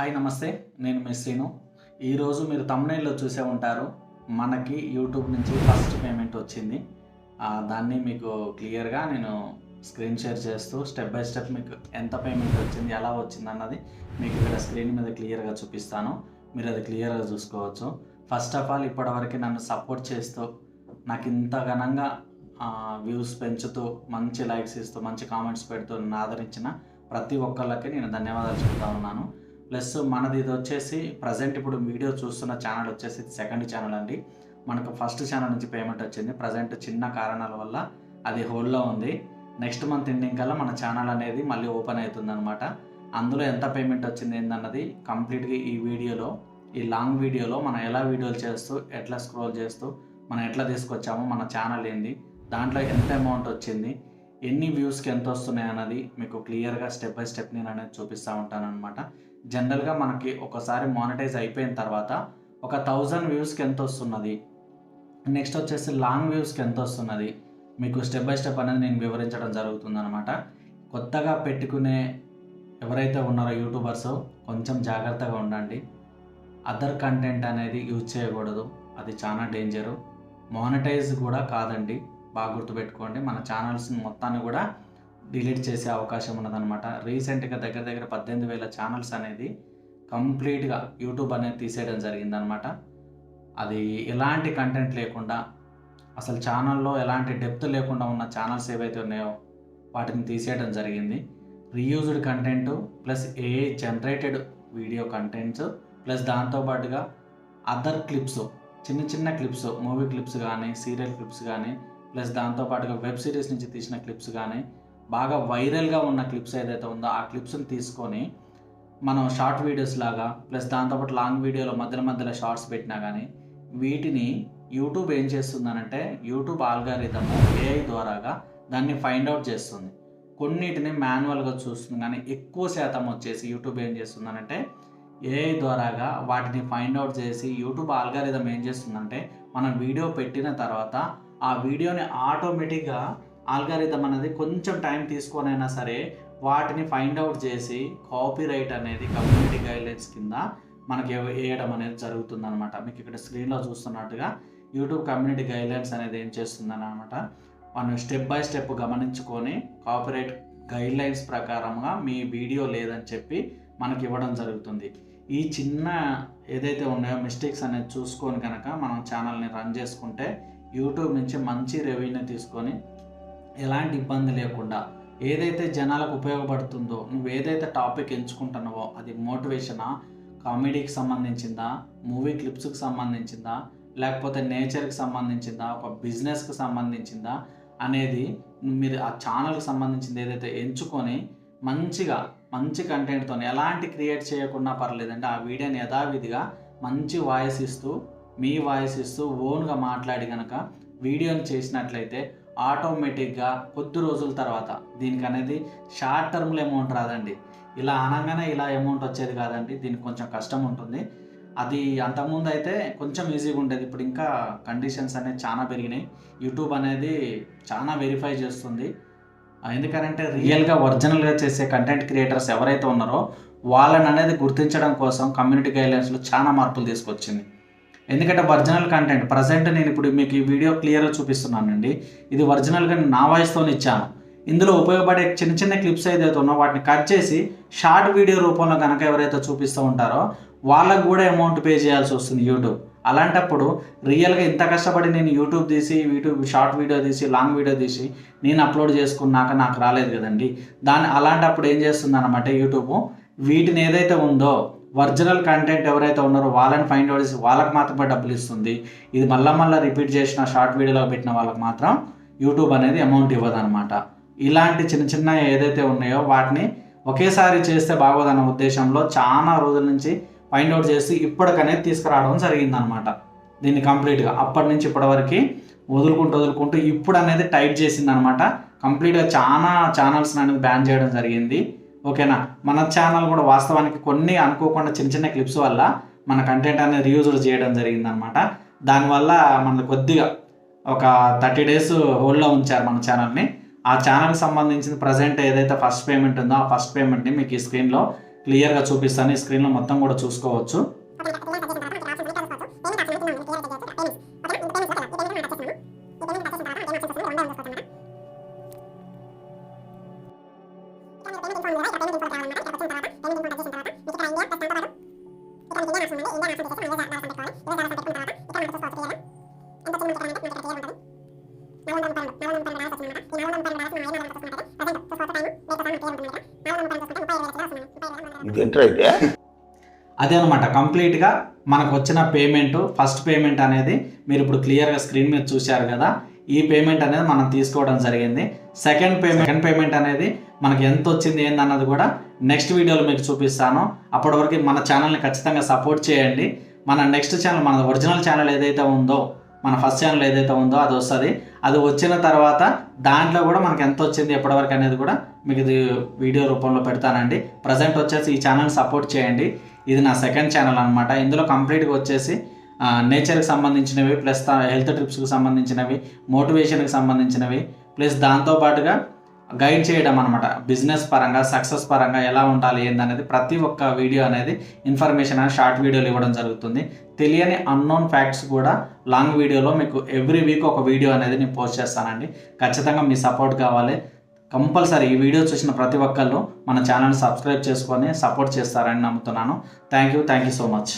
Hi నమస్తే. నేను మెస్సీను ఈరోజు మీరు తమ్నైల్లో చూసే ఉంటారు. మనకి యూట్యూబ్ నుంచి ఫస్ట్ పేమెంట్ వచ్చింది. దాన్ని మీకు క్లియర్గా నేను స్క్రీన్ షేర్ చేస్తూ స్టెప్ బై స్టెప్ మీకు ఎంత పేమెంట్ వచ్చింది ఎలా వచ్చింది అన్నది మీకు ఇక్కడ స్క్రీన్ మీద క్లియర్గా చూపిస్తాను. మీరు అది క్లియర్గా చూసుకోవచ్చు. ఫస్ట్ ఆఫ్ ఆల్ ఇప్పటివరకు నన్ను సపోర్ట్ చేస్తూ నాకు ఇంత ఘనంగా వ్యూస్ పెంచుతూ మంచి లైక్స్ ఇస్తూ మంచి కామెంట్స్ పెడుతూ నన్ను ఆదరించిన ప్రతి ఒక్కళ్ళకి నేను ధన్యవాదాలు చెప్తా ఉన్నాను. ప్లస్ మనది ఇది వచ్చేసి ప్రజెంట్ ఇప్పుడు వీడియో చూస్తున్న ఛానల్ వచ్చేసి సెకండ్ ఛానల్ అండి. మనకు ఫస్ట్ ఛానల్ నుంచి పేమెంట్ వచ్చింది. ప్రజెంట్ చిన్న కారణాల వల్ల అది హోల్లో ఉంది. నెక్స్ట్ మంత్ ఎండింగ్ కల్లా మన ఛానల్ అనేది మళ్ళీ ఓపెన్ అవుతుంది అనమాట అందులో ఎంత పేమెంట్ వచ్చింది ఏందన్నది కంప్లీట్గా ఈ వీడియోలో ఈ లాంగ్ వీడియోలో మనం ఎలా వీడియోలు చేస్తూ ఎట్లా స్క్రోల్ చేస్తూ మనం ఎట్లా తీసుకొచ్చామో మన ఛానల్ ఏంది దాంట్లో ఎంత అమౌంట్ వచ్చింది ఎన్ని వ్యూస్కి ఎంత వస్తున్నాయి అన్నది మీకు క్లియర్గా స్టెప్ బై స్టెప్ నేను అనేది చూపిస్తూ ఉంటాను అనమాట జనరల్గా మనకి ఒకసారి మానిటైజ్ అయిపోయిన తర్వాత ఒక థౌజండ్ వ్యూస్కి ఎంత వస్తున్నది? నెక్స్ట్ వచ్చేసి లాంగ్ వ్యూస్కి ఎంత వస్తున్నది? మీకు స్టెప్ బై స్టెప్ అనేది నేను వివరించడం జరుగుతుంది అనమాట కొత్తగా పెట్టుకునే ఎవరైతే ఉన్నారో యూట్యూబర్స్ కొంచెం జాగ్రత్తగా ఉండండి. అదర్ కంటెంట్ అనేది యూజ్ చేయకూడదు. అది చాలా డేంజరు. మానిటైజ్ కూడా కాదండి. బాగా గుర్తుపెట్టుకోండి. మన ఛానల్స్ మొత్తాన్ని కూడా డిలీట్ చేసే అవకాశం ఉన్నదనమాట రీసెంట్గా దగ్గర దగ్గర పద్దెనిమిది వేల ఛానల్స్ అనేది కంప్లీట్గా యూట్యూబ్ అనేది తీసేయడం జరిగిందనమాట అది ఎలాంటి కంటెంట్ లేకుండా అసలు ఛానల్లో ఎలాంటి డెప్త్ లేకుండా ఉన్న ఛానల్స్ ఏవైతే ఉన్నాయో వాటిని తీసేయడం జరిగింది. Reused content plus AI generated video contents plus దాంతోపాటుగా అదర్ క్లిప్స్ చిన్న చిన్న క్లిప్స్ మూవీ క్లిప్స్ కానీ సీరియల్ క్లిప్స్ కానీ ప్లస్ దాంతోపాటుగా వెబ్ సిరీస్ నుంచి తీసిన క్లిప్స్ కానీ బాగా వైరల్గా ఉన్న క్లిప్స్ ఏదైతే ఉందో ఆ క్లిప్స్ని తీసుకొని మనం షార్ట్ వీడియోస్ లాగా ప్లస్ దాంతోపాటు లాంగ్ వీడియోలో మధ్యలో మధ్యలో షార్ట్స్ పెట్టినా కానీ వీటిని యూట్యూబ్ ఏం చేస్తుందనంటే యూట్యూబ్ ఆల్గారిథమ్ ఏఐ ద్వారాగా దాన్ని ఫైండ్ అవుట్ చేస్తుంది. కొన్నిటిని మాన్యువల్గా చూస్తుంది కానీ ఎక్కువ శాతం వచ్చేసి యూట్యూబ్ ఏం చేస్తుందనంటే ఏఐ ద్వారాగా వాటిని ఫైండ్ అవుట్ చేసి యూట్యూబ్ ఆల్గారిథం ఏం చేస్తుందంటే మనం వీడియో పెట్టిన తర్వాత ఆ వీడియోని ఆటోమేటిక్గా ఆల్గారిథం అనేది కొంచెం టైం తీసుకొనైనా సరే వాటిని ఫైండ్ అవుట్ చేసి కాపీ రైట్ అనేది కమ్యూనిటీ గైడ్లైన్స్ కింద మనకి వేయడం అనేది జరుగుతుంది అనమాట మీకు ఇక్కడ స్క్రీన్లో చూస్తున్నట్టుగా యూట్యూబ్ కమ్యూనిటీ గైడ్లైన్స్ అనేది ఏం చేస్తుందని అనమాట మనం స్టెప్ బై స్టెప్ గమనించుకొని కాపీరైట్ గైడ్లైన్స్ ప్రకారంగా మీ వీడియో లేదని చెప్పి మనకి ఇవ్వడం జరుగుతుంది. ఈ చిన్న ఏదైతే ఉన్నాయో మిస్టేక్స్ అనేది చూసుకొని కనుక మనం ఛానల్ని రన్ చేసుకుంటే యూట్యూబ్ నుంచి మంచి రెవెన్యూ తీసుకొని ఎలాంటి ఇబ్బంది లేకుండా ఏదైతే జనాలకు ఉపయోగపడుతుందో నువ్వు ఏదైతే టాపిక్ ఎంచుకుంటున్నావో అది మోటివేషనా కామెడీకి సంబంధించిందా మూవీ క్లిప్స్కి సంబంధించిందా లేకపోతే నేచర్కి సంబంధించిందా ఒక బిజినెస్కి సంబంధించిందా అనేది మీరు ఆ ఛానల్కి సంబంధించింది ఏదైతే ఎంచుకొని మంచిగా మంచి కంటెంట్తో ఎలాంటి క్రియేట్ చేయకుండా పర్లేదంటే ఆ వీడియోని యథావిధిగా మంచి వాయిస్ ఇస్తూ మీ వాయిస్ ఇస్తూ ఓన్గా మాట్లాడి కనుక వీడియోని చేసినట్లయితే ఆటోమేటిక్గా కొద్ది రోజుల తర్వాత దీనికి అనేది షార్ట్ టర్మ్లో అమౌంట్ రాదండి. ఇలా అనగానే ఇలా అమౌంట్ వచ్చేది కాదండి. దీనికి కొంచెం కష్టం ఉంటుంది. అది అంతకుముందు అయితే కొంచెం ఈజీగా ఉండేది. ఇప్పుడు ఇంకా కండిషన్స్ అనేవి చాలా పెరిగినాయి. యూట్యూబ్ అనేది చాలా వెరిఫై చేస్తుంది. ఎందుకంటే రియల్గా ఒరిజినల్గా చేసే కంటెంట్ క్రియేటర్స్ ఎవరైతే ఉన్నారో వాళ్ళని అనేది గుర్తించడం కోసం కమ్యూనిటీ గైడ్లైన్స్లో చాలా మార్పులు తీసుకొచ్చింది. ఎందుకంటే ఒరిజినల్ కంటెంట్ ప్రజెంట్ నేను ఇప్పుడు మీకు ఈ వీడియో క్లియర్గా చూపిస్తున్నానండి. ఇది ఒరిజినల్గా నా వాయిస్తో ఇచ్చాను. ఇందులో ఉపయోగపడే చిన్న చిన్న క్లిప్స్ ఏదైతే ఉన్నో వాటిని కట్ చేసి షార్ట్ వీడియో రూపంలో కనుక ఎవరైతే చూపిస్తూ ఉంటారో వాళ్ళకు కూడా అమౌంట్ పే చేయాల్సి వస్తుంది యూట్యూబ్ అలాంటప్పుడు రియల్గా ఇంత కష్టపడి నేను యూట్యూబ్ తీసి యూట్యూబ్ షార్ట్ వీడియో తీసి లాంగ్ వీడియో తీసి నేను అప్లోడ్ చేసుకున్నాక నాకు రాలేదు కదండి. దాన్ని అలాంటప్పుడు ఏం చేస్తుంది అనమాట యూట్యూబ్ వీటిని ఏదైతే ఉందో ఒరిజినల్ కంటెంట్ ఎవరైతే ఉన్నారో వాళ్ళని ఫైండ్ అవుట్ చేసి వాళ్ళకి మాత్రమే డబ్బులు ఇస్తుంది. ఇది మళ్ళా మళ్ళీ రిపీట్ చేసిన షార్ట్ వీడియోలో పెట్టిన వాళ్ళకి మాత్రం యూట్యూబ్ అనేది అమౌంట్ ఇవ్వదనమాట ఇలాంటి చిన్న చిన్న ఏదైతే ఉన్నాయో వాటిని ఒకేసారి చేస్తే బాగోదన్న ఉద్దేశంలో చాలా రోజుల నుంచి ఫైండ్ అవుట్ చేసి ఇప్పటికనేది తీసుకురావడం జరిగిందనమాట దీన్ని కంప్లీట్గా అప్పటి నుంచి ఇప్పటివరకు వదులుకుంటూ వదులుకుంటూ ఇప్పుడు అనేది టైట్ చేసింది అనమాట కంప్లీట్గా చాలా ఛానల్స్ అనేది బ్యాన్ చేయడం జరిగింది. ఓకేనా? మన ఛానల్ కూడా వాస్తవానికి కొన్ని అనుకోకుండా చిన్న చిన్న క్లిప్స్ వల్ల మన కంటెంట్ అనేది రీయూజ్ చేయడం జరిగిందనమాట దానివల్ల మన కొద్దిగా ఒక థర్టీ డేస్ హోల్డ్లో ఉంచారు మన ఛానల్ని ఆ ఛానల్కి సంబంధించిన ప్రజెంట్ ఏదైతే ఫస్ట్ పేమెంట్ ఉందో ఆ ఫస్ట్ పేమెంట్ని మీకు ఈ స్క్రీన్లో క్లియర్గా చూపిస్తాను. ఈ స్క్రీన్లో మొత్తం కూడా చూసుకోవచ్చు. అయితే అదే అనమాట కంప్లీట్గా మనకు వచ్చిన పేమెంట్ ఫస్ట్ పేమెంట్ అనేది మీరు ఇప్పుడు క్లియర్గా స్క్రీన్ మీద చూశారు కదా ఈ పేమెంట్ అనేది మనం తీసుకోవడం జరిగింది. సెకండ్ పేమెంట్ సెకండ్ పేమెంట్ అనేది మనకి ఎంత వచ్చింది ఏందన్నది కూడా నెక్స్ట్ వీడియోలో మీకు చూపిస్తాను. అప్పటి వరకు మన ఛానల్ని ఖచ్చితంగా సపోర్ట్ చేయండి. మన నెక్స్ట్ ఛానల్ మన ఒరిజినల్ ఛానల్ ఏదైతే ఉందో మన ఫస్ట్ ఛానల్ ఏదైతే ఉందో అది వస్తుంది. అది వచ్చిన తర్వాత దాంట్లో కూడా మనకి ఎంత వచ్చింది ఎప్పటివరకు అనేది కూడా మీకు ఇది వీడియో రూపంలో పెడతానండి. ప్రజెంట్ వచ్చేసి ఈ ఛానల్ సపోర్ట్ చేయండి. ఇది నా సెకండ్ ఛానల్ అనమాట ఇందులో కంప్లీట్గా వచ్చేసి నేచర్కి సంబంధించినవి ప్లస్ హెల్త్ ట్రిప్స్కి సంబంధించినవి మోటివేషన్కి సంబంధించినవి ప్లస్ దాంతోపాటుగా గైడ్ చేయడం అనమాట బిజినెస్ పరంగా సక్సెస్ పరంగా ఎలా ఉండాలి ఏందనేది ప్రతి ఒక్క వీడియో అనేది ఇన్ఫర్మేషన్ అనేది షార్ట్ వీడియోలు ఇవ్వడం జరుగుతుంది. తెలియని అన్నోన్ ఫ్యాక్ట్స్ కూడా లాంగ్ వీడియోలో మీకు ఎవ్రీ వీక్ ఒక వీడియో అనేది నేను పోస్ట్ చేస్తానండి. ఖచ్చితంగా మీ సపోర్ట్ కావాలి. కంపల్సరీ ఈ వీడియో చూసిన ప్రతి ఒక్కళ్ళు మన ఛానల్ సబ్స్క్రైబ్ చేసుకొని సపోర్ట్ చేస్తారని నమ్ముతున్నాను. Thank you thank you so much